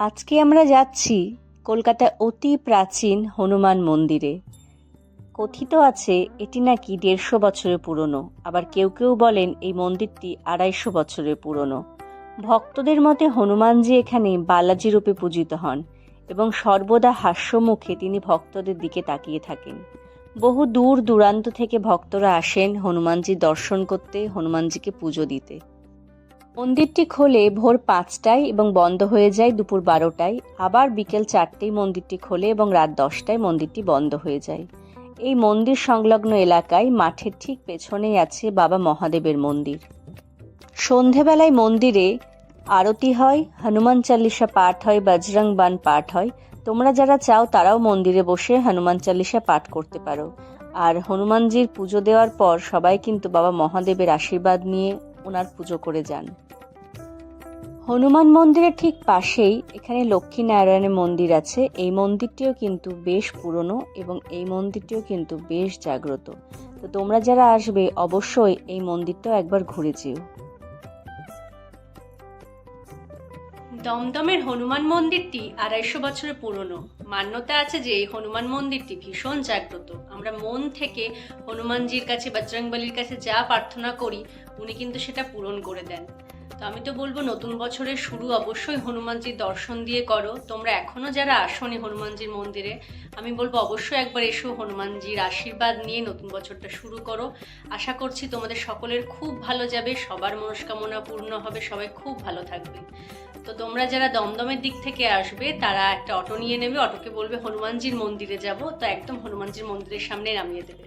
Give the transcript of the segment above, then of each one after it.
আজকে আমরা যাচ্ছি কলকাতার অতি প্রাচীন হনুমান মন্দিরে। কথিত আছে, এটি নাকি দেড়শো বছরের পুরনো। আবার কেউ কেউ বলেন এই মন্দিরটি আড়াইশো বছরের পুরনো। ভক্তদের মতে হনুমানজি এখানে বালাজি রূপে পূজিত হন এবং সর্বদা হাস্যমুখে তিনি ভক্তদের দিকে তাকিয়ে থাকেন। বহু দূর দূরান্ত থেকে ভক্তরা আসেন হনুমানজির দর্শন করতে, হনুমানজিকে পুজো দিতে। মন্দিরটি খোলে ভোর পাঁচটায় এবং বন্ধ হয়ে যায় দুপুর বারোটায়। আবার বিকেল চারটেই মন্দিরটি খোলে এবং রাত দশটায় মন্দিরটি বন্ধ হয়ে যায়। এই মন্দির সংলগ্ন এলাকায় মাঠের ঠিক পেছনেই আছে বাবা মহাদেবের মন্দির। সন্ধেবেলায় মন্দিরে আরতি হয়, হনুমান চালিসা পাঠ হয়, বজরং বান পাঠ হয়। তোমরা যারা চাও তারাও মন্দিরে বসে হনুমান চালিসা পাঠ করতে পারো। আর হনুমানজির পুজো দেওয়ার পর সবাই কিন্তু বাবা মহাদেবের আশীর্বাদ নিয়ে ওনার পুজো করে যান। হনুমান মন্দিরের ঠিক পাশেই এখানে লক্ষ্মী নারায়ণের মন্দির আছে। এই মন্দিরটিও কিন্তু বেশ পুরনো এবং এই মন্দিরটিও কিন্তু বেশ জাগ্রত। তো তোমরা যারা আসবে, অবশ্যই এই মন্দিরটাও একবার ঘুরে যেও। দমদমের হনুমান মন্দিরটি আড়াইশো বছরের পুরনো। মান্যতা আছে যে এই হনুমান মন্দিরটি ভীষণ জাগ্রত। আমরা মন থেকে হনুমানজির কাছে, বজরংবলির কাছে যা প্রার্থনা করি, উনি কিন্তু সেটা পূরণ করে দেন। তো আমি তো বলব নতুন বছরের শুরু অবশ্যই হনুমানজির দর্শন দিয়ে করো। তোমরা এখনও যারা আসনি হনুমানজির মন্দিরে, আমি বলব অবশ্যই একবার এসো হনুমানজির আশীর্বাদ নিয়ে নতুন বছরটা শুরু করো। আশা করছি তোমাদের সকলের খুব ভালো যাবে, সবার মনস্কামনা পূর্ণ হবে, সবাই খুব ভালো থাকবে। তো তোমরা যারা দমদমের দিক থেকে আসবে, তারা একটা অটো নিয়ে নেবে, অটোকে বলবে হনুমানজির মন্দিরে যাব। তো একদম হনুমানজির মন্দিরের সামনে নামিয়ে দেবে।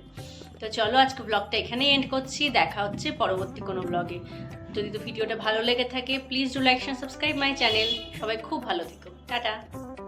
তো চলো আজকে ব্লগটা এখানেই এন্ড করছি। দেখা হচ্ছে পরবর্তী কোনো ব্লগে যদি তো ভিডিওটা ভালো লেগে থাকে please do like subscribe my channel সবাই খুব ভালো থেকো। টাটা।